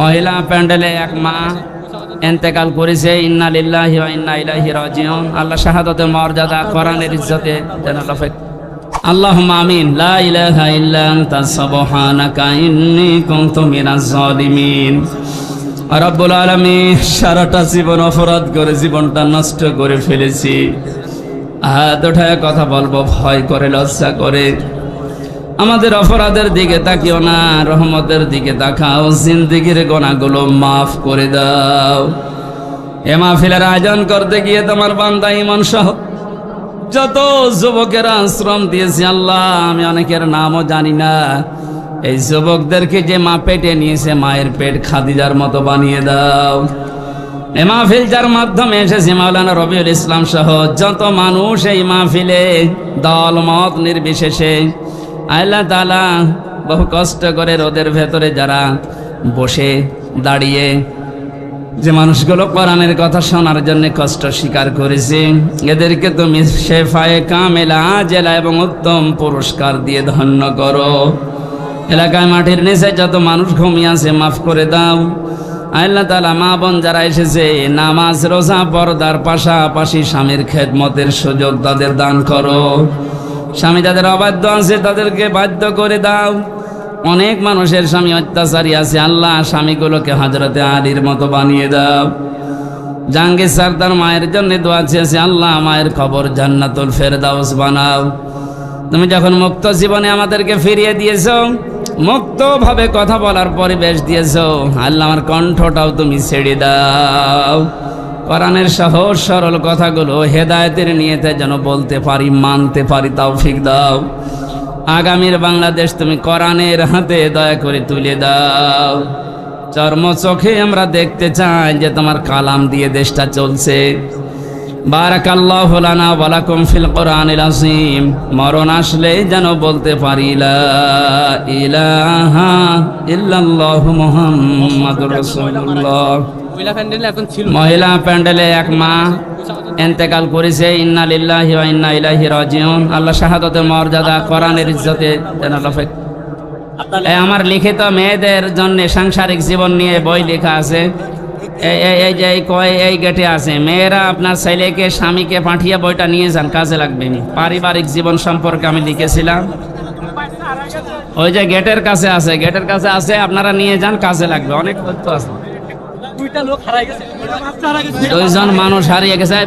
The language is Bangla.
মহিলা প্যান্ডেলে এক মা এন্তেকাল করেছে ইন্না লিল্লাহি ওয়া ইন্না ইলাইহি রাজিউন। আল্লাহ শাহাদাতের মর্যাদা কোরআনের ইজ্জতে যেন লফেক আল্লাহুম্মা আমিন। লা ইলাহা ইল্লা আনতা সুবহানাকা ইন্নী কুনতু মিনাজ জালিমিন রব্বুল আলামিন সারাটা জীবন অপরাধ করে জীবনটা নষ্ট করে ফেলেছি। হাত ওঠায় কথা বলব ভয় করে লজ্জা করে। আমাদের অপরাধের দিকে তাকিও না, রহমতের দিকে তাকাও, জিন্দিগির গোনাগুলো মাফ করে দাও। এ মাহফিলের আয়োজন করতে গিয়ে তোমার বান্দা ইমন সহ যত যুবকেরা আশ্রম দিয়েছে, আল্লাহ, আমি অনেকের নামও জানি না। এই যুবকদেরকে যে মা পেটে নিয়েছে, মায়ের পেট খাদিজার মতো বানিয়ে দাও। এ মাহফিল যার মাধ্যমে এসেছে মাওলানা রবিউল ইসলাম সহ, যত মানুষ এই মাহফিলে দল মত নির্বিশেষে আল্লাহ তালা বহু কষ্ট করে রোদের ভেতরে যারা বসে দাঁড়িয়ে যে মানুষগুলো কোরআনের কথা শোনার জন্য কষ্ট স্বীকার করেছে, এদেরকে তুমি শেফায়ে কামেলা, জেলা এবং উত্তম পুরস্কার দিয়ে ধন্য করো। এলাকায় মাটির নিচে যত মানুষ ঘুমিয়ে আছে, মাফ করে দাও। আল্লাহ তালা মা বোন যারা এসেছে, নামাজ, রোজা, পর্দার পাশাপাশি স্বামীর খেদমতের সুযোগ তাদের দান করো। স্বামী যাদের অবাধ্য আছে, তাদেরকে বাধ্য করে দাও। অনেক মানুষের স্বামী অত্যাচারী আছে। আল্লাহ স্বামীগুলোকে হজরতে আলীর মতো বানিয়ে দাও। জাহাঙ্গীর তার মায়ের জন্য দোয়া চেয়েছে, আল্লাহ মায়ের খবর জান্নাতুল ফেরদাউস বানাও। তুমি যখন মুক্ত জীবনে আমাদেরকে ফিরিয়ে দিয়েছ, মুক্তভাবে কথা বলার পরিবেশ দিয়েছ, আল্লাহ আমার কণ্ঠটাও তুমি ছেড়ে দাও। কোরআনের সহজ সরল কথাগুলো হেদায়তের নিয়েতে যেন বলতে পারি, মানতে পারি তাও ফিক দাও। আগামীর বাংলাদেশ তুমি কোরআনের হাতে দয়া করে তুলে দাও। চর্ম চোখে আমরা দেখতে চাই যে তোমার কালাম দিয়ে দেশটা চলছে। ফিল মরণ আসলে যেন বলতে পারি, লা ইলাহা মহিলা প্যান্ডেলে এক মা এন্তেকাল করেছে, ইন্না লিল্লাহি ওয়া ইন্না ইলাইহি রাজিউন। আল্লাহ শাহাদাতের মর্যাদা, কোরআনের ইজ্জতে যেন আমার লিখিত মেয়েদের জন্য সাংসারিক জীবন নিয়ে বই লেখা আছে। এই যে কয়, এই গেটে আছে, মেয়েরা আপনার ছেলেকে, স্বামীকে পাঠিয়ে বইটা নিয়ে যান, কাজে লাগবে পারিবারিক জীবন সম্পর্কে আমি লিখেছিলাম। ওই যে গেটের কাছে আছে, গেটের কাছে আছে, আপনারা নিয়ে যান, কাজে লাগবে। অনেক তথ্য আছে। দুইটা লোক হারাই গেছে। দুইজন মানুষ হারিয়ে গেছে।